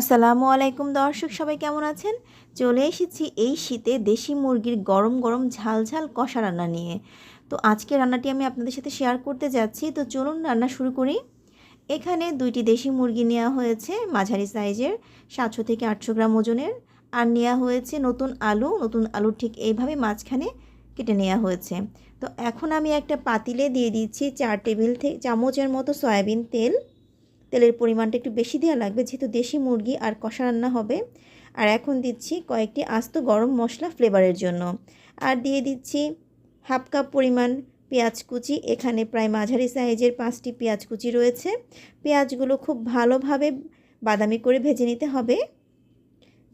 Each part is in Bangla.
আসসালামু আলাইকুম দর্শক, সবাই কেমন আছেন? চলে এসেছি এই শীতে দেশি মুরগির গরম গরম ঝাল ঝাল কষা রান্না নিয়ে। তো আজকে রান্নাটি আমি আপনাদের সাথে শেয়ার করতে যাচ্ছি। তো চলুন রান্না শুরু করি। এখানে দুইটি দেশি মুরগি নেওয়া হয়েছে, মাঝারি সাইজের সাতশো থেকে আটশো গ্রাম ওজনের। আর নেওয়া হয়েছে নতুন আলু নতুন আলু ঠিক এইভাবে মাঝখানে কেটে নেওয়া হয়েছে। তো এখন আমি একটা পাতিলে দিয়ে দিচ্ছি চার টেবিল থেকে চামচের মতো সয়াবিন তেল। তেলের পরিমাণটা একটু বেশি দেওয়া লাগবে, যেহেতু দেশি মুরগি আর কষা রান্না হবে। আর এখন দিচ্ছি কয়েকটি আস্ত গরম মশলা ফ্লেভারের জন্য। আর দিয়ে দিচ্ছি হাফ কাপ পরিমাণ পেঁয়াজ কুচি, এখানে প্রায় মাঝারি সাইজের পাঁচটি পেঁয়াজ কুচি রয়েছে। পেঁয়াজগুলো খুব ভালোভাবে বাদামি করে ভেজে নিতে হবে।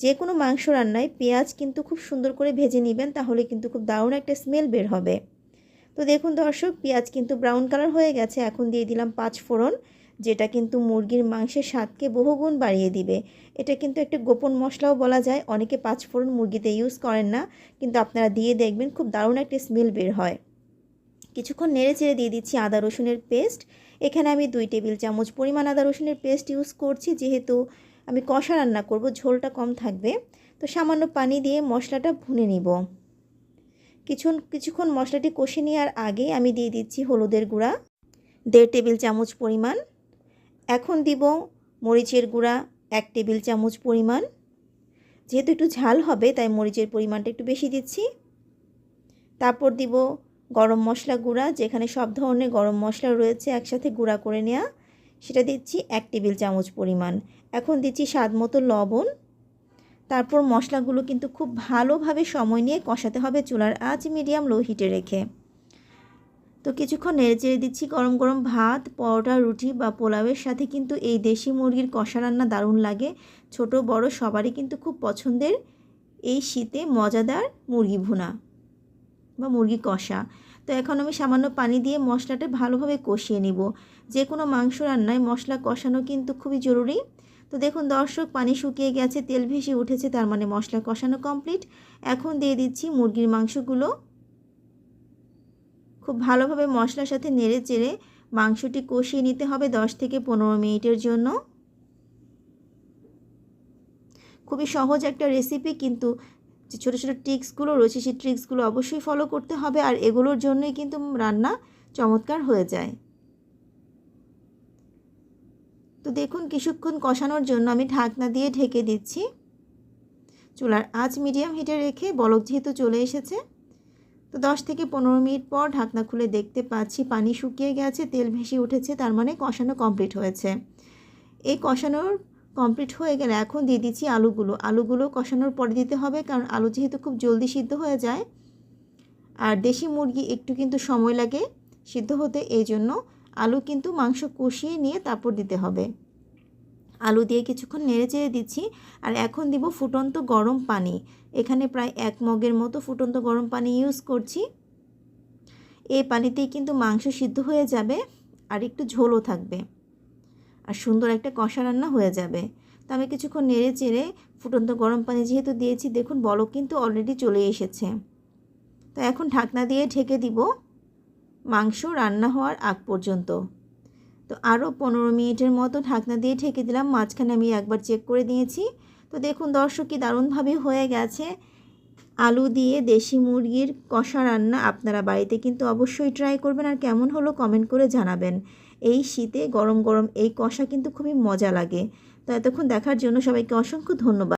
যে কোনো মাংস রান্নায় পেঁয়াজ কিন্তু খুব সুন্দর করে ভেজে নেবেন, তাহলে কিন্তু খুব দারুণ একটা স্মেল বের হবে। তো দেখুন দর্শক, পেঁয়াজ কিন্তু ব্রাউন কালার হয়ে গেছে, এখন দিয়ে দিলাম পাঁচ ফোড়ন। যেটা কিন্তু মুরগির মাংসের স্বাদকে বহুগুণ বাড়িয়ে দিবে। এটা কিন্তু একটা গোপন মশলাও বলা যায়। অনেকে পাঁচফোড়ন মুরগিতে ইউজ করেন না, কিন্তু আপনারা দিয়ে দেখবেন খুব দারুণ একটা স্মেল বের হয়। কিছুক্ষণ নেড়ে চেড়ে দিয়ে দিচ্ছি আদা রসুনের পেস্ট এখানে আমি দুই টেবিল চামচ পরিমাণ আদা রসুনের পেস্ট ইউজ করছি, যেহেতু আমি কষা রান্না করব, ঝোলটা কম থাকবে। তো সামান্য পানি দিয়ে মশলাটা ভুনে নিব। কিছু কিছুক্ষণ মশলাটি কষে নেওয়ার আগে আমি দিয়ে দিচ্ছি হলুদের গুঁড়া। দেড় টেবিল চামচ পরিমাণ এখন দিব মরিচের গুঁড়া এক টেবিল চামচ পরিমাণ। যেহেতু একটু ঝাল হবে, তাই মরিচের পরিমাণটা একটু বেশি দিচ্ছি। তারপর দিব গরম মশলা গুঁড়া, যেখানে সব ধরনের গরম মশলা রয়েছে, একসাথে গুঁড়া করে নেওয়া সেটা দিচ্ছি এক টেবিল চামচ পরিমাণ। এখন দিচ্ছি স্বাদ মতো লবণ। তারপর মশলাগুলো কিন্তু খুব ভালোভাবে সময় নিয়ে কষাতে হবে চুলার আঁচ মিডিয়াম লো হিটে রেখে। তো কিছুক্ষণ নেড়ে চেড়ে দিচ্ছি গরম গরম ভাত, পরোটা, রুটি বা পোলাওয়ের সাথে। কিন্তু এই দেশি মুরগির কষা রান্না দারুণ লাগে। ছোট, বড় সবারই কিন্তু খুব পছন্দের এই শীতে মজাদার মুরগি ভুনা বা মুরগি কষা। তো এখন আমি সামান্য পানি দিয়ে মশলাটা ভালোভাবে কষিয়ে নিব। যে কোনো মাংস রান্নায় মশলা কষানো কিন্তু খুবই জরুরি। তো দেখুন দর্শক, পানি শুকিয়ে গেছে, তেল ভেসে উঠেছে, তার মানে মশলা কষানো কমপ্লিট। এখন দিয়ে দিচ্ছি মুরগির মাংসগুলো। খুব ভালোভাবে মশলার সাথে নেড়ে চেড়ে মাংসটি কষিয়ে নিতে হবে দশ থেকে পনেরো মিনিটের জন্য। খুবই সহজ একটা রেসিপি কিন্তু যে ছোটো ছোটো ট্রিক্সগুলো রয়েছে, সেই ট্রিক্সগুলো অবশ্যই ফলো করতে হবে আর এগুলোর জন্যই কিন্তু রান্না চমৎকার হয়ে যায়। তো দেখুন, কিছুক্ষণ কষানোর জন্য আমি ঢাকনা দিয়ে ঢেকে দিচ্ছি। চুলার আঁচ মিডিয়াম হিটে রেখে বলক যেহেতু চলে এসেছে তো দশ থেকে পনেরো মিনিট পর ঢাকনা খুলে দেখতে পাচ্ছি পানি শুকিয়ে গেছে, তেল ভেসে উঠেছে, তার মানে কষানো কমপ্লিট হয়েছে। এই কষানোর কমপ্লিট হয়ে গেলে এখন দিয়ে দিচ্ছি আলুগুলো। আলুগুলো কষানোর পরে দিতে হবে, কারণ আলু যেহেতু খুব জলদি সিদ্ধ হয়ে যায়। আর দেশি মুরগি একটু কিন্তু সময় লাগে সিদ্ধ হতে, এই জন্য আলু কিন্তু মাংস কষিয়ে নিয়ে তারপর দিতে হবে। আলু দিয়ে কিছুক্ষণ নেড়ে চেড়ে দিচ্ছি। আর এখন দিব ফুটন্ত গরম পানি। এখানে প্রায় এক মগের মতো ফুটন্ত গরম পানি ইউজ করছি। এই পানিতেই কিন্তু মাংস সিদ্ধ হয়ে যাবে আর একটু ঝোলও থাকবে। আর সুন্দর একটা কষা রান্না হয়ে যাবে। তো আমি কিছুক্ষণ নেড়ে চেড়ে ফুটন্ত গরম পানি যেহেতু দিয়েছি, দেখুন বলক কিন্তু অলরেডি চলে এসেছে। তো এখন ঢাকনা দিয়ে ঢেকে দিব মাংস রান্না হওয়ার আগ পর্যন্ত। তো আরও পনেরো মিনিটের মতো ঢাকনা দিয়ে ঢেকে দিলাম। মাঝখানে আমি একবার চেক করে দিয়েছি তো দেখুন দর্শক, কি দারুণভাবে হয়ে গেছে। আলু দিয়ে দেশি মুরগির কষা রান্না আপনারা বাড়িতে কিন্তু অবশ্যই ট্রাই করবেন আর কেমন হলো কমেন্ট করে জানাবেন। এই শীতে গরম গরম এই কষা কিন্তু খুবই মজা লাগে। তো এতক্ষণ দেখার জন্য সবাইকে অসংখ্য ধন্যবাদ।